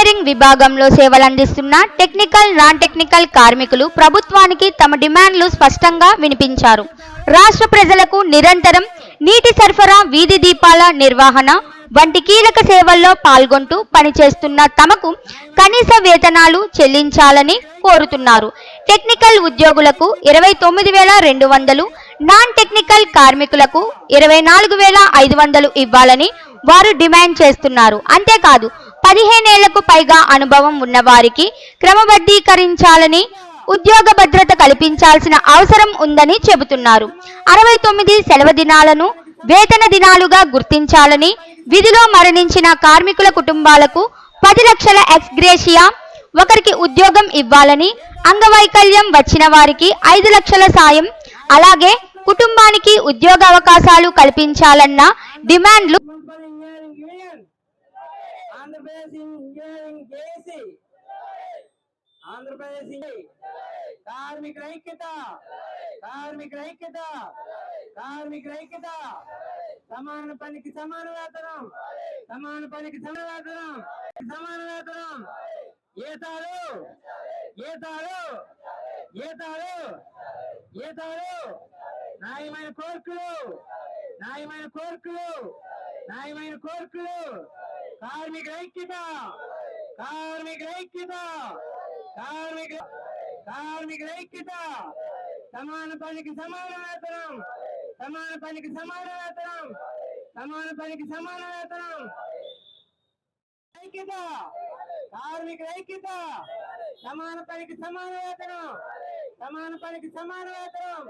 Engineering విభాగంలో సేవలందిస్తున్న technical non technical కార్మికులు ప్రభుత్వానికి తమ డిమాండ్లు స్పష్టంగా వినిపించారు. రాష్ట్ర ప్రజలకు నిరంతరం నీటి సరఫరా వీధి దీపాల నిర్వహణ వంటి కీలక సేవల్లో పాల్గొంటూ పనిచేస్తున్న తమకు కనీస వేతనాలు చెల్లించాలని కోరుతున్నారు. టెక్నికల్ ఉద్యోగులకు ఇరవై తొమ్మిది వేల రెండు వందలు నాన్ టెక్నికల్ కార్మికులకు ఇరవై నాలుగు వేల ఐదు వందలు ఇవ్వాలని వారు డిమాండ్ చేస్తున్నారు. అంతేకాదు పదిహేనేళ్ళకు పైగా అనుభవం ఉన్నవారికి క్రమబద్ధీకరించాలని ఉద్యోగ భద్రత కల్పించాల్సిన అవసరం ఉందని చెబుతున్నారు. అరవై తొమ్మిది సెలవు దినాలను వేతన దినాలుగా గుర్తించాలని విధిలో మరణించిన కార్మికుల కుటుంబాలకు పది లక్షల ఎక్స్గ్రేషియా ఒకరికి ఉద్యోగం ఇవ్వాలని అంగవైకల్యం వచ్చిన వారికి ఐదు లక్షల సాయం అలాగే కుటుంబానికి ఉద్యోగ అవకాశాలు కల్పించాలన్న డిమాండ్లు ఆంధ్రప్రదేశ్ ఇంజనీరింగ్ చేసి ఆంధ్రప్రదేశ్ ఇంజ- కార్మికుల ఐక్యత కార్మికుల ఐక్యత కార్మికుల ఐక్యత సమాన పనికి సమాన వేతనం సమాన పనికి సమాన వేతనం సమాన వేతనం. ఏతాలు ఏతాలు ఏతాలు ఏతాలు. న్యాయమైన కోర్కులు న్యాయమైన కోర్కులు న్యాయమైన కోర్కులు కార్మికుల ఐక్యత! కార్మికుల ఐక్యత! కార్మిక కార్మికుల ఐక్యత! సమాన పనికి సమాన వేతనం! సమాన పనికి సమాన వేతనం! సమాన పనికి సమాన వేతనం! ఐక్యత! కార్మికుల ఐక్యత! సమాన పనికి సమాన వేతనం! సమాన పనికి సమాన వేతనం!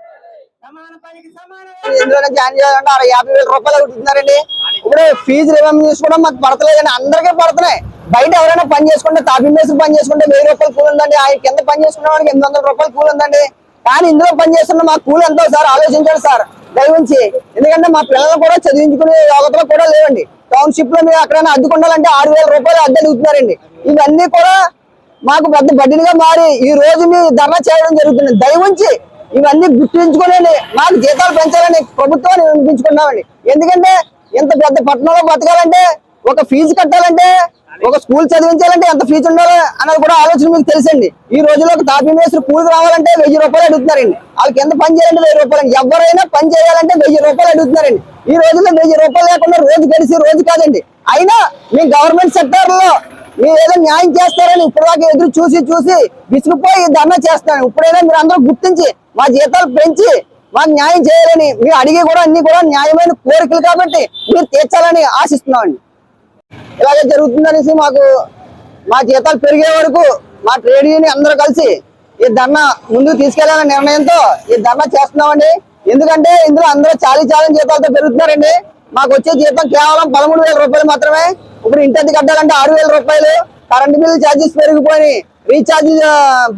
సమాన జాయిన్ చేయాలంటే అరవై యాభై వేల రూపాయలు అడుగుతున్నారండి ఇప్పుడు ఫీజు రివెన్యూ చేసుకోవడం మాకు పడతలేదండి అందరికీ పడుతున్నాయి. బయట ఎవరైనా పని చేసుకుంటే తాపీ పని చేసుకుంటే వెయ్యి రూపాయలు కూలి ఉందండి. ఆయన కింద పని చేసుకునే వాడికి ఎనిమిది వందల రూపాయలు కూలి ఉందండి. కానీ ఇందులో పని చేస్తున్న మా కూలి ఎంతో సార్? ఆలోచించండి సార్. దయవుంచి. ఎందుకంటే మా పిల్లలు కూడా చదివించుకునే యోగతలో కూడా లేవండి. టౌన్షిప్లో మీరు ఎక్కడైనా అద్దుకుండాలంటే ఆరు వేల రూపాయలు అద్దె అడుగుతున్నారండి. ఇవన్నీ కూడా మాకు పెద్ద బడ్డీలుగా మారి ఈ రోజు మీ ధర్నా చేయడం జరుగుతుంది. దయవుంచి ఇవన్నీ గుర్తించుకుని మాకు జీతాలు పెంచాలని ప్రభుత్వాన్ని వినిపించుకున్నామండి. ఎందుకంటే ఇంత పెద్ద పట్టణంలో బతకాలంటే ఒక ఫీజు కట్టాలంటే ఒక స్కూల్ చదివించాలంటే ఎంత ఫీజు ఉండాలి అన్నది కూడా ఆలోచన మీకు తెలుసండి. ఈ రోజుల్లో ఒక తాపీ మేస్త్రి కూలికి రావాలంటే వెయ్యి రూపాయలు అడుగుతున్నారండి. వాళ్ళకి ఎంత పని చేయాలంటే వెయ్యి రూపాయలు. ఎవరైనా పని చేయాలంటే వెయ్యి రూపాయలు అడుగుతున్నారండి. ఈ రోజుల్లో వెయ్యి రూపాయలు లేకుండా రోజు గడిచి రోజు కాదండి. అయినా మీ గవర్నమెంట్ సెక్టర్లో మీరు ఏదో న్యాయం చేస్తారని ఇప్పటిదాకా ఎదురు చూసి చూసి విసుగుపోయి ధర్నా చేస్తాను ఇప్పుడైనా మీరు అందరూ గుర్తించి మా జీతాలు పెంచి మాకు న్యాయం చేయాలని మీరు అడిగి కూడా అన్ని కూడా న్యాయమైన కోరికలు కాబట్టి మీరు తీర్చాలని ఆశిస్తున్నామండి. ఇలాగే జరుగుతుందనేసి మాకు మా జీతాలు పెరిగే వరకు మా ట్రేడ్ యూనియన్ అందరూ కలిసి ఈ ధర్నా ముందుకు తీసుకెళ్ళాలనే నిర్ణయంతో ఈ ధర్నా చేస్తున్నామండి. ఎందుకంటే ఇందులో అందరూ చాలీ చాలని జీతాలతో పెరుగుతున్నారండి. మాకు వచ్చే జీతం కేవలం పదమూడు వేల రూపాయలు మాత్రమే. ఇప్పుడు ఇంటి కట్టాలంటే ఆరు వేల రూపాయలు. కరెంటు బిల్ ఛార్జెస్ పెరిగిపోయి రీఛార్జ్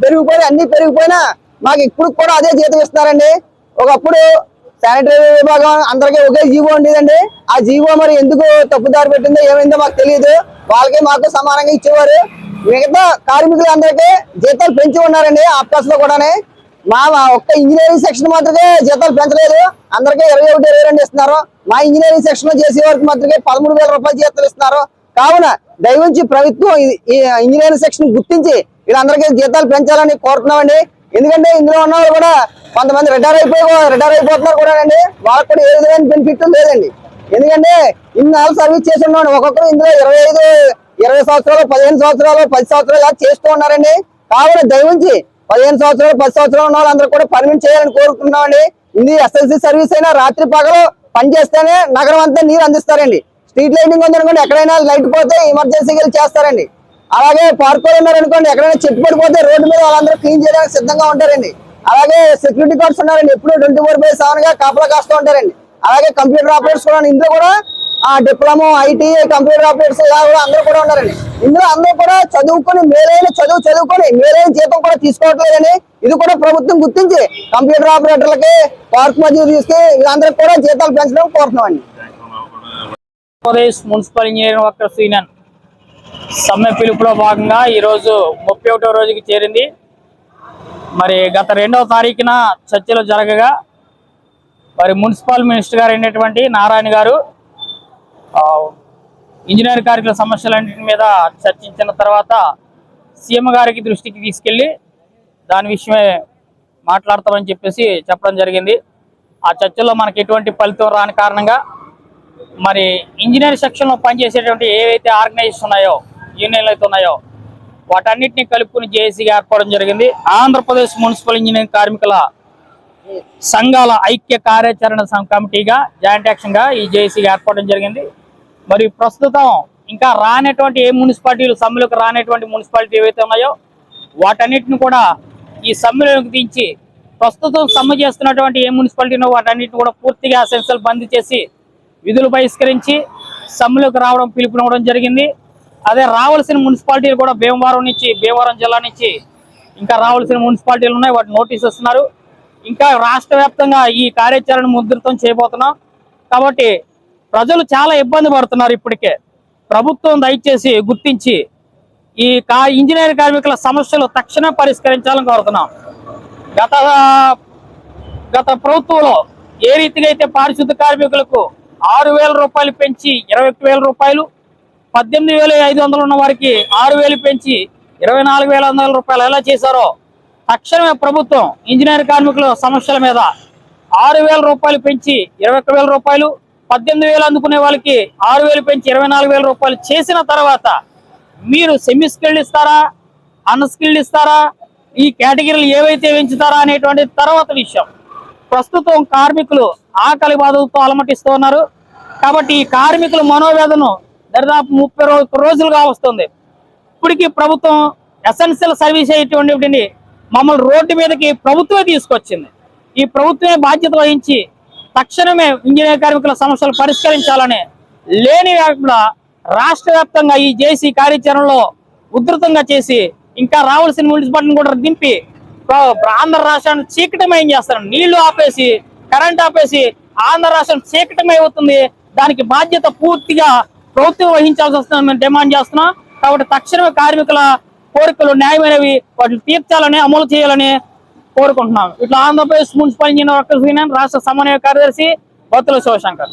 పెరిగిపోయి అన్ని పెరిగిపోయినా మాకు ఇప్పుడు కూడా అదే జీతం ఇస్తున్నారండి. ఒకప్పుడు శానిటరీ విభాగం అందరికీ ఒకే జీవో ఉండేదండి. ఆ జీవో మరి ఎందుకు తప్పుదారి పెట్టిందో ఏమైందో మాకు తెలియదు. వాళ్ళకి మాకు సమానంగా ఇచ్చేవారు. మిగతా కార్మికులు అందరికీ జీతాలు పెంచి ఉన్నారండి ఆఫ్కాస్లో కూడానే. మా ఒక్క ఇంజనీరింగ్ సెక్షన్ మాత్రమే జీతాలు పెంచలేదు. అందరికీ ఇరవై ఒకటి ఇరవై రెండు ఇస్తున్నారు. మా ఇంజనీరింగ్ సెక్షన్లో చేసే వారికి మాత్రమే పదమూడు వేల రూపాయలు జీతాలు ఇస్తున్నారు. కావున దయవుంచి ప్రభుత్వం ఈ- ఇంజనీరింగ్ సెక్షన్ గుర్తించి వీళ్ళందరికీ జీతాలు పెంచాలని కోరుతున్నామండి. ఎందుకంటే ఇందులో ఉన్న వాళ్ళు కూడా కొంతమంది రిటైర్ అయిపోయి రిటైర్ అయిపోతున్నారు కూడా అండి. వాళ్ళకి కూడా ఏ విధమైన బెనిఫిట్ లేదండి. ఎందుకంటే ఇన్నాళ్ళు సర్వీస్ చేసి ఉన్నాడు. ఒక్కొక్కరు ఇందులో ఇరవై ఐదు ఇరవై సంవత్సరాలు పదిహేను సంవత్సరాలు పది సంవత్సరాలు ఇలా చేస్తూ ఉన్నారండి. కాబట్టి దయవుంచి పదిహేను సంవత్సరాలు పది సంవత్సరాలు ఉన్న వాళ్ళందరూ కూడా పర్మిట్ చేయాలని కోరుకుంటున్నామండి. ఇది ఎస్ఎల్సీ సర్వీస్ అయినా రాత్రి పగలు పనిచేస్తేనే నగరం అంతా నీరు అందిస్తారండి. స్ట్రీట్ లైటింగ్ ఉందనుకోండి ఎక్కడైనా లైట్ పోతే ఎమర్జెన్సీకి చేస్తారండి. అలాగే పార్కులు ఉన్నారనుకోండి ఎక్కడైనా చెట్టు పడిపోతే రోడ్డు మీద వాళ్ళందరూ క్లీన్ చేయడానికి సిద్ధంగా ఉంటారండి. అలాగే సెక్యూరిటీ గార్డ్స్ ఉన్నారండి ఎప్పుడు ట్వంటీ ఫోర్ బై సెవెన్గా కాపలా కాస్తూ ఉంటారండి. అలాగే కంప్యూటర్ ఆపరేటర్స్ కూడా ఇందులో కూడా ఆ డిప్లొమా ఐటీ కంప్యూటర్ ఆపరేటర్స్ ఇలా కూడా అందరూ కూడా ఉన్నారండి. ఇందులో అందరూ కూడా చదువుకొని మేలైన చదువు చదువుకొని మేలైన జీతం కూడా తీసుకోవట్లేదని ఇది కూడా ప్రభుత్వం గుర్తించి కంప్యూటర్ ఆపరేటర్లకి పార్క్ మధ్య తీసుకు వీళ్ళందరికీ కూడా జీతాలు పెంచడం కోరుతున్నామండి. Andhra Pradesh municipal engineering workers union. సమ్మె పిలుపులో భాగంగా ఈరోజు ముప్పై ఒకటో రోజుకి చేరింది. మరి గత రెండవ తారీఖున చర్చలు జరగగా మరి మున్సిపల్ మినిస్టర్ గారు అయినటువంటి నారాయణ గారు ఇంజనీర్ కార్మికుల సమస్యలన్నింటి మీద చర్చించిన తర్వాత సీఎం గారికి దృష్టికి తీసుకెళ్ళి దాని విషయమే మాట్లాడతామని చెప్పేసి చెప్పడం జరిగింది. ఆ చర్చలో మనకి ఎటువంటి ఫలితం రాని కారణంగా మరి ఇంజనీర్ సెక్షన్లో పనిచేసేటువంటి ఏవైతే ఆర్గనైజేషన్ ఉన్నాయో యూనియన్లు అయితే ఉన్నాయో వాటన్నిటిని కలుపుకుని జేఏసీగా ఏర్పడడం జరిగింది. ఆంధ్రప్రదేశ్ మున్సిపల్ ఇంజనీరింగ్ కార్మికుల సంఘాల ఐక్య కార్యాచరణ కమిటీగా జాయింట్ యాక్షన్గా ఈ జేఏసీగా ఏర్పడడం జరిగింది. మరి ప్రస్తుతం ఇంకా రానటువంటి ఏ మున్సిపాలిటీలు సమ్మెలకు రానటువంటి మున్సిపాలిటీ ఏవైతే ఉన్నాయో వాటన్నిటిని కూడా ఈ సమ్మెలోకి దించి ప్రస్తుతం సమ్మె చేస్తున్నటువంటి ఏ మున్సిపాలిటీనో వాటన్నిటిని కూడా పూర్తిగా సెన్సల్ బంద్ చేసి విధులు బహిష్కరించి సమ్మెలోకి రావడం పిలుపునివ్వడం జరిగింది. అదే రావాల్సిన మున్సిపాలిటీలు కూడా భీమవరం నుంచి భీమవరం జిల్లా నుంచి ఇంకా రావాల్సిన మున్సిపాలిటీలు ఉన్నాయి. వాటి నోటీస్ ఇస్తున్నారు. ఇంకా రాష్ట్ర వ్యాప్తంగా ఈ కార్యాచరణ ముద్రితం చేయబోతున్నాం. కాబట్టి ప్రజలు చాలా ఇబ్బంది పడుతున్నారు ఇప్పటికే. ప్రభుత్వం దయచేసి గుర్తించి ఈ కా ఇంజనీర్ కార్మికుల సమస్యలు తక్షణ పరిష్కరించాలని కోరుతున్నాం. గత గత ప్రభుత్వంలో ఏ రీతిగా అయితే పారిశుద్ధ కార్మికులకు ఆరు వేల రూపాయలు పెంచి ఇరవై ఒకటి వేల రూపాయలు పద్దెనిమిది వేల ఐదు వందలు ఉన్న వారికి ఆరు వేలు పెంచి ఇరవై నాలుగు వేల వందల రూపాయలు ఎలా చేశారో తక్షణమే ప్రభుత్వం ఇంజనీర్ కార్మికుల సమస్యల మీద ఆరు వేల రూపాయలు పెంచి ఇరవై ఒక్క వేల రూపాయలు పద్దెనిమిది వేలు అందుకునే వాళ్ళకి ఆరు వేలు పెంచి ఇరవై నాలుగు వేల రూపాయలు చేసిన తర్వాత మీరు సెమీ స్కిల్డ్ ఇస్తారా అన్స్కిల్డ్ ఇస్తారా ఈ కేటగిరీలు ఏవైతే పెంచుతారా అనేటువంటి తర్వాత విషయం. ప్రస్తుతం కార్మికులు ఆకలి బాధలతో అలమటిస్తూ ఉన్నారు. కాబట్టి ఈ కార్మికుల మనోవేదన దరిదాపు ముప్పై రోజు రోజులుగా వస్తుంది. ఇప్పటికీ ప్రభుత్వం ఎసెన్షియల్ సర్వీస్ అయ్యేటువంటి మమ్మల్ని రోడ్డు మీదకి ప్రభుత్వమే తీసుకొచ్చింది. ఈ ప్రభుత్వమే బాధ్యత వహించి తక్షణమే ఇంజనీర్ కార్మికుల సమస్యలు పరిష్కరించాలని లేని కాకుండా రాష్ట్ర వ్యాప్తంగా ఈ జేసీ కార్యాచరణలో ఉధృతంగా చేసి ఇంకా రావాల్సిన మున్సిపాలిటీని కూడా దింపి ఆంధ్ర రాష్ట్రాన్ని చీకటమయం చేస్తారు నీళ్ళు ఆపేసి కరెంట్ ఆపేసి ఆంధ్ర రాష్ట్రం చీకటమై అవుతుంది. దానికి బాధ్యత పూర్తిగా ప్రభుత్వం వహించాల్సి వస్తుందని మేము డిమాండ్ చేస్తున్నాం. కాబట్టి తక్షణమే కార్మికుల కోరికలు న్యాయమైనవి వాటిని తీర్చాలని అమలు చేయాలని కోరుకుంటున్నాం. ఇట్లా Andhra Pradesh municipal engineer workers union రాష్ట్ర సమన్వయ కార్యదర్శి బొత్తుల శివశంకర్.